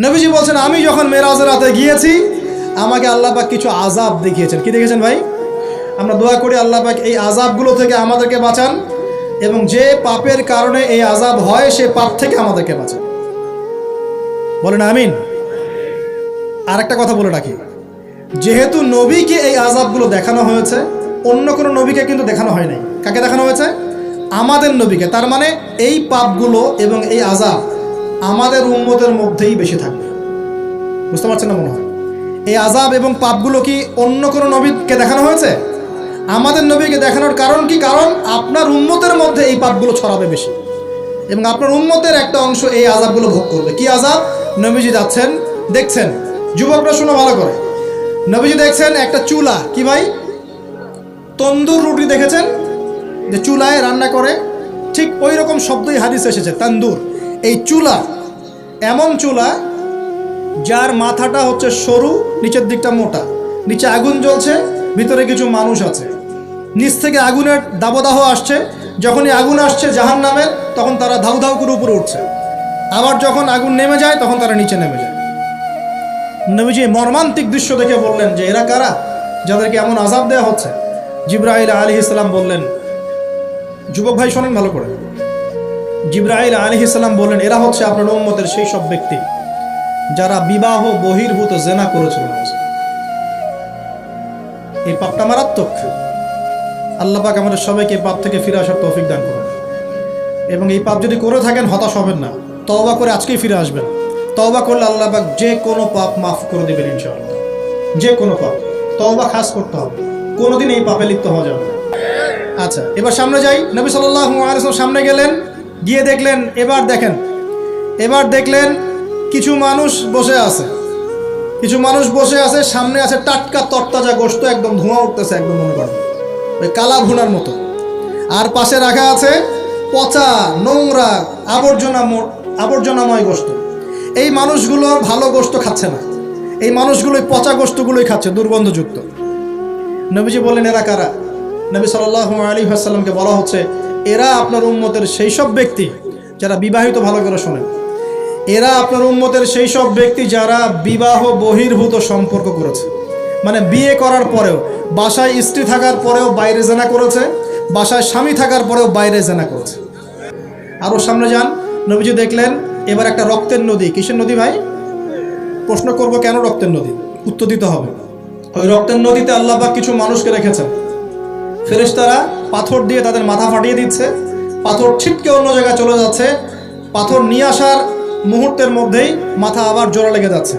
নবীজি বলছেন, আমি যখন মেরাজের রাতে গিয়েছি, আমাকে আল্লাহ পাক কিছু আজাব দেখিয়েছেন। কি দেখেছেন ভাই? আমরা দোয়া করি আল্লাহ পাক এই আজাবগুলো থেকে আমাদেরকে বাঁচান এবং যে পাপের কারণে এই আজাব হয়, সে পাপ থেকে আমাদেরকে বাঁচান। বলেন আমিন। আর একটা কথা বলে রাখি। যেহেতু নবীকে এই আজাবগুলো দেখানো হয়েছে, অন্য কোনো নবীকে কিন্তু দেখানো হয় নাই। কাকে দেখানো হয়েছে? আমাদের নবীকে। তার মানে এই পাপগুলো এবং এই আজাব আমাদের উম্মতের মধ্যেই বেশি থাকবে। বুঝতে পারছেন না মনে হয়? এই আজাব এবং পাপগুলো কি অন্য কোনো নবীকে দেখানো হয়েছে? আমাদের নবীকে দেখানোর কারণ কি? কারণ আপনার উম্মতের মধ্যে এই পাপগুলো ছড়াবে বেশি। এবং আপনার উম্মতের একটা অংশ এই আজাবগুলো ভোগ করবে। কি আজাব নবীজি যাচ্ছেন, দেখছেন, যুবকরা শুনে ভালো করে। নবীজি দেখছেন একটা চুলা। কি ভাই? তন্দুর রুটি দেখেছেন? যে চুলায় রান্না করে, ঠিক ওই রকম শব্দই হাদিস এসেছে, তান্দুর। এই চুলা এমন চুলা যার মাথাটা হচ্ছে সরু, নিচের দিকটা মোটা। নিচে আগুন জ্বলছে, ভিতরে কিছু মানুষ আছে। নিচ থেকে আগুনের দাবদাহ আসছে। যখনই আগুন আসছে জাহান নামের তখন তারা ধাউ ধাউ করে উপরে উঠছে। আবার যখন আগুন নেমে যায়, তখন তারা নিচে নেমে যায়। নবীজি মর্মান্তিক দৃশ্য দেখে বললেন যে, এরা কারা? যাদেরকে এমন আজাব দেওয়া হচ্ছে? জিব্রাহিল আলী ইসলাম বললেন, যুবক ভাই, শোনেন ভালো করে। জিব্রাহিল আলী ইসলাম বললেন, এরা হচ্ছে আপনার উম্মতের সেই সব ব্যক্তি যারা বিবাহ বহির্ভূত জেনা করেছিল এই পাপটা মারাত্মক। আল্লাহ পাক আমাদের সবাইকে পাপ থেকে ফিরে আসার তৌফিক দান করুন। এবং এই পাপ যদি করে থাকেন, হতাশ হবেন না। তওবা করে আজকেই ফিরে আসবেন। তওবা করলে আল্লাহ পাক যে কোনো পাপ মাফ করে দেবেন ইনশাআল্লাহ। যে কোনো পাপ। তওবা খাস করতে হবে। কোনোদিন এই পাপে লিপ্ত হওয়া যাবে না। আচ্ছা এবার সামনে যাই। নবী ওয়াসাল্লাম সামনে গেলেন। গিয়ে দেখলেন, এবার দেখেন, এবার দেখলেন কিছু মানুষ বসে আছে। কিছু মানুষ বসে আছে, সামনে আছে টাটকা তরতাজা গোস্ত, একদম ধোঁয়া উঠতেছে একদম মনে করেন। ওই কালা ভুনার মতো। আর পাশে রাখা আছে পচা, নোংরা, আবর্জনা আবর্জনাময় গোস্ত। এই মানুষগুলো ভালো গোস্ত খাচ্ছে না। এই মানুষগুলো পচা গোস্তগুলোই খাচ্ছে, দুর্গন্ধযুক্ত। নবীজি বললেন এরা কারা? নবী সাল্লাহ আলী আসাল্লামকে বলা হচ্ছে এরা আপনার উম্মতের সেই সব ব্যক্তি যারা বিবাহিত ভালো করে শোনেন। এরা আপনার উম্মতের সেই সব ব্যক্তি যারা বিবাহ বহির্ভূত সম্পর্ক করেছে। মানে বিয়ে করার পরেও, বাসায় স্ত্রী থাকার পরেও বাইরে জেনা করেছে, বাসায় স্বামী থাকার পরেও বাইরে জেনা করেছে। আরও সামনে যান, নবীজি দেখলেন, এবার একটা রক্তের নদী। কিসের নদী ভাই? প্রশ্ন করব কেন রক্তের নদী? উত্তর দিতে হবে। ওই রক্তের নদীতে আল্লাহবাক কিছু মানুষকে রেখেছেন। ফেরেশতারা পাথর দিয়ে তাদের মাথা ফাটিয়ে দিচ্ছে। পাথর ছিটকে অন্য জায়গায় চলে যাচ্ছে। পাথর নিয়ে আসার মুহূর্তের মধ্যেই মাথা আবার জোড়া লেগে যাচ্ছে।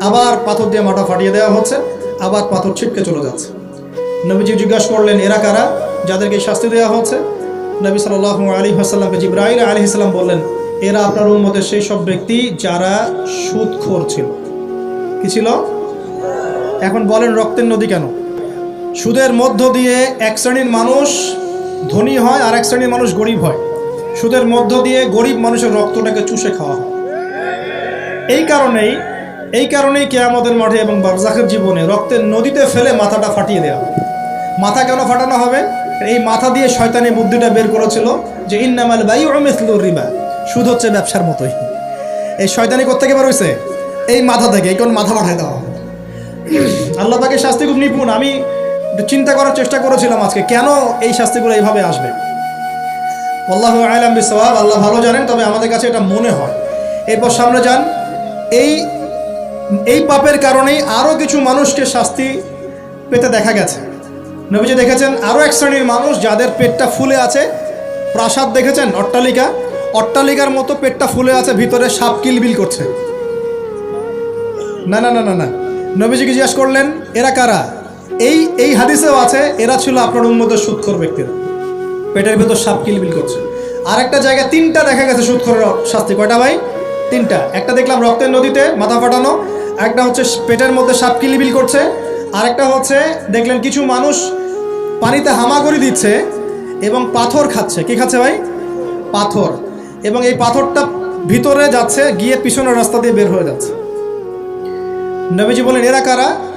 আবার পাথর দিয়ে মাথা ফাটিয়ে দেওয়া হচ্ছে। আবার পাথর ছিটকে চলে যাচ্ছে। নবীজি জিজ্ঞাসা করলেন, এরা কারা? যাদেরকে শাস্তি দেওয়া হচ্ছে। নবী সাল আলী হাসাল্লামকে জিব্রাহিল আলী ইসলাম বললেন, এরা আপনার উন্মতের সেই সব ব্যক্তি যারা সুদ সুদখোর ছিল। কি ছিল? এখন বলেন রক্তের নদী কেন? সুদের মধ্য দিয়ে এক শ্রেণির মানুষ ধনী হয় আর এক শ্রেণির মানুষ গরিব হয়। সুদের মধ্য দিয়ে গরিব মানুষের রক্তটাকে চুষে খাওয়া হয়। এই কারণেই এই কারণেই কেয়ামতের মাঠে এবং বারজাখের জীবনে রক্তের নদীতে ফেলে মাথাটা ফাটিয়ে দেওয়া মাথা কেন ফাটানো হবে? এই মাথা দিয়ে শয়তানি বুদ্ধিটা বের করেছিল যে ইন্নামাল বাই ওমেসলুর রিবা, সুদ হচ্ছে ব্যবসার মতোই। এই শয়তানি কোথেকে বের হয়েছে এই মাথা থেকে, এই কোন মাথা পাঠায় দেওয়া হবে আল্লাহ তাকে শাস্তি খুব নিপুণ। আমি চিন্তা করার চেষ্টা করেছিলাম আজকে। কেন এই শাস্তিগুলো এইভাবে আসবে? আল্লাহ আলাম বিসওয়াব, আল্লাহ ভালো জানেন, তবে আমাদের কাছে এটা মনে হয়। এরপর সামনে যান। এই এই পাপের কারণেই আরও কিছু মানুষকে শাস্তি পেতে দেখা গেছে। নবীজি দেখেছেন আরও এক শ্রেণির মানুষ যাদের পেটটা ফুলে আছে। প্রাসাদ দেখেছেন? অট্টালিকা। অট্টালিকার মতো পেটটা ফুলে আছে, ভিতরে সাপ কিলবিল করছে। না না না না না। নবীজিকে জিজ্ঞাস করলেন, এরা কারা? এই এই হাদিসেও আছে, এরা ছিল আপনার উন্মতের সুৎখর ব্যক্তিরা। পেটের ভেতর সাপ কিলবিল করছে। আর একটা জায়গায় তিনটা দেখা গেছে সুৎখরের শাস্তি। কয়টা ভাই? তিনটা। একটা দেখলাম রক্তের নদীতে মাথা ফাটানো, একটা হচ্ছে পেটের মধ্যে সাপ কিলবিল করছে, আরেকটা হচ্ছে দেখলেন কিছু মানুষ পানিতে হামাগুড়ি দিচ্ছে এবং পাথর খাচ্ছে। কি খাচ্ছে ভাই? পাথর। এবং এই পাথরটা ভিতরে যাচ্ছে, গিয়ে পিছনের রাস্তা দিয়ে বের হয়ে যাচ্ছে। নবীজি বলেন, এরা কারা?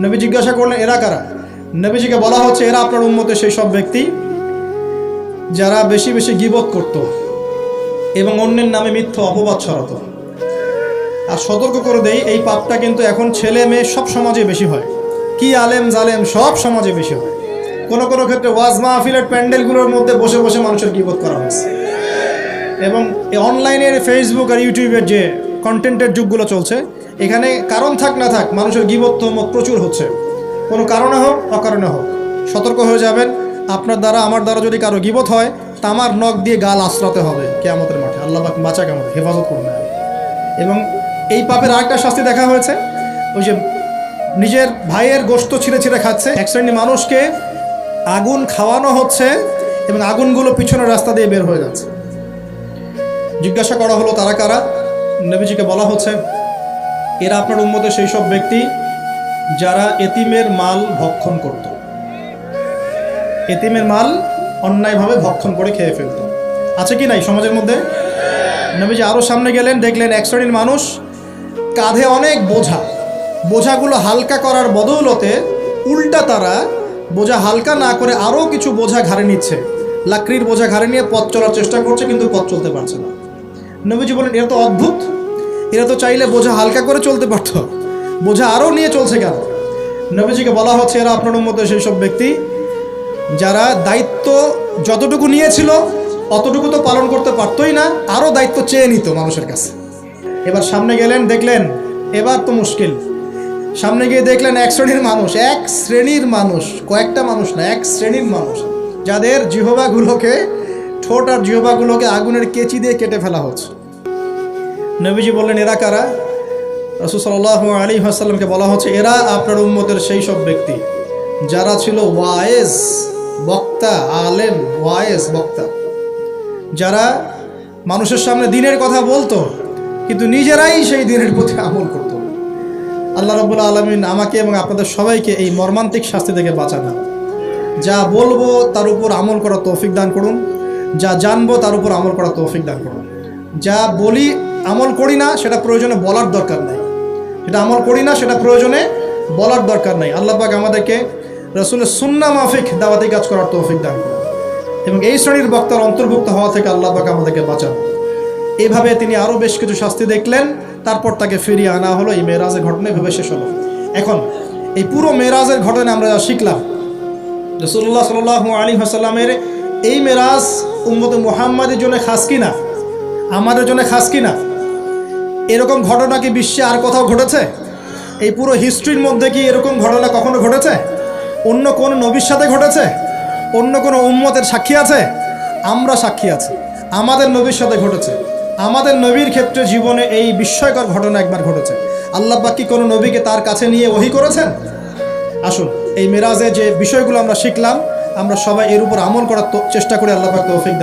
নবী জিজ্ঞাসা করলেন, এরা কারা? নবীজিকে বলা হচ্ছে, এরা আপনার উন্মতে সেই সব ব্যক্তি যারা বেশি বেশি গিবত করত এবং অন্যের নামে মিথ্য অপবাদ ছড়াতো। আর সতর্ক করে দেই, এই পাপটা কিন্তু এখন ছেলে মেয়ে সব সমাজে বেশি হয়। কি আলেম জালেম সব সমাজে বেশি হয়। কোনো কোনো ক্ষেত্রে ওয়াজ মাহফিলের প্যান্ডেলগুলোর মধ্যে বসে বসে মানুষের গিবত করা হয়েছে। এবং অনলাইনের ফেসবুক আর ইউটিউবের যে কন্টেন্টের যুগগুলো চলছে এখানে কারণ থাক না থাক, মানুষের গিবত প্রচুর হচ্ছে। কোনো কারণে হোক, অকারণে হোক। সতর্ক হয়ে যাবেন। আপনার দ্বারা, আমার দ্বারা যদি কারও গিবত হয়, তামার নখ দিয়ে গাল আশ্রাতে হবে কেয়ামতের মাঠে। আল্লাহ বাঁচা কেমন হেফাজত করবে এবং এই পাপের আরেকটা শাস্তি দেখা হয়েছে। ওই যে নিজের ভাইয়ের গোস্ত ছিঁড়ে ছিঁড়ে খাচ্ছে। এক শ্রেণি মানুষকে আগুন খাওয়ানো হচ্ছে এবং আগুনগুলো পিছনের রাস্তা দিয়ে বের হয়ে যাচ্ছে। জিজ্ঞাসা করা হলো, তারা কারা? নবীজিকে বলা হচ্ছে এরা আপনার উন্মতে সেই সব ব্যক্তি যারা এতিমের মাল ভক্ষণ করত। এতিমের মাল অন্যায়ভাবে ভক্ষণ করে খেয়ে ফেলত। আছে কি নাই সমাজের মধ্যে? নবীজি আরও সামনে গেলেন, দেখলেন এক শ্রেণির মানুষ কাঁধে অনেক বোঝা। বোঝাগুলো হালকা করার বদৌলতে উল্টা তারা বোঝা হালকা না করে আরও কিছু বোঝা ঘাড়ে নিচ্ছে। লাকড়ির বোঝা ঘাড়ে নিয়ে পথ চলার চেষ্টা করছে, কিন্তু পথ চলতে পারছে না। নবীজি বলেন, এরা তো অদ্ভুত। এরা তো চাইলে বোঝা হালকা করে চলতে পারত। বোঝা আরও নিয়ে চলছে কেন? নবীজিকে বলা হচ্ছে, এরা আপনার মধ্যে সেই সব ব্যক্তি যারা দায়িত্ব যতটুকু নিয়েছিল, অতটুকু তো পালন করতে পারতোই না আরও দায়িত্ব চেয়ে নিত মানুষের কাছে। এবার সামনে গেলেন, দেখলেন, এবার তো মুশকিল। সামনে গিয়ে দেখলেন এক শ্রেণির মানুষ, এক শ্রেণির মানুষ, কয়েকটা মানুষ না, এক শ্রেণির মানুষ, যাদের জিহবাগুলোকে, ঠোঁট আর জিহবাগুলোকে আগুনের কেচি দিয়ে কেটে ফেলা হচ্ছে। নবীজি বললেন, এরা কারা? রসুল সাল্লাহ আলী আসাল্লামকে বলা হচ্ছে, এরা আপনার উম্মতের সেই সব ব্যক্তি যারা ছিল ওয়ায়েজ, বক্তা, আলেম, ওয়ায়েজ, বক্তা। যারা মানুষের সামনে দিনের কথা বলতো, কিন্তু নিজেরাই সেই দিনের প্রতি আমল করত। আল্লাহ রবুল্লা আলমিন আমাকে এবং আপনাদের সবাইকে এই মর্মান্তিক শাস্তি থেকে বাঁচানো। যা বলব তার উপর আমল করা তৌফিক দান করুন, যা জানব তার উপর আমল করা তৌফিক দান করুন। যা বলি আমল করি না, সেটা প্রয়োজনে বলার দরকার নাই। সেটা আমল করি না, সেটা প্রয়োজনে বলার দরকার নাই। আল্লাহ পাক আমাদেরকে রসুলের সুন্না মাফিক দাওয়াতি কাজ করার তৌফিক দান করুন। এবং এই শ্রেণির বক্তার অন্তর্ভুক্ত হওয়া থেকে আল্লাহ পাক আমাদেরকে বাঁচান। এইভাবে তিনি আরও বেশ কিছু শাস্তি দেখলেন, তারপর তাকে ফিরিয়ে আনা হলো, এই মেয়েরাজের ঘটনা ভেবে শেষ হলো। এখন, এই পুরো মেয়েরাজের ঘটনা আমরা যা শিখলাম রসুল্লাহ সাল আলী হাসাল্লামের এই মেরাজ উম্মত মুহাম্মাদের জন্য খাস কিনা আমাদের জন্য খাস কিনা এরকম ঘটনা কি বিশ্বে আর কোথাও ঘটেছে? এই পুরো হিস্ট্রির মধ্যে কি এরকম ঘটনা কখনো ঘটেছে? অন্য কোন নবীর সাথে ঘটেছে? অন্য কোনো উম্মতের সাক্ষী আছে? আমরা সাক্ষী আছি। আমাদের নবীর সাথে ঘটেছে। আমাদের নবীর ক্ষেত্রে জীবনে এই বিস্ময়কর ঘটনা একবার ঘটেছে। আল্লাহ বাকি কোনো নবীকে তার কাছে নিয়ে ওহি করেছেন? আসুন, এই মেরাজে যে বিষয়গুলো আমরা শিখলাম, আমরা সবাই এর উপর আমল করার চেষ্টা করি আল্লাহ পাক তৌফিক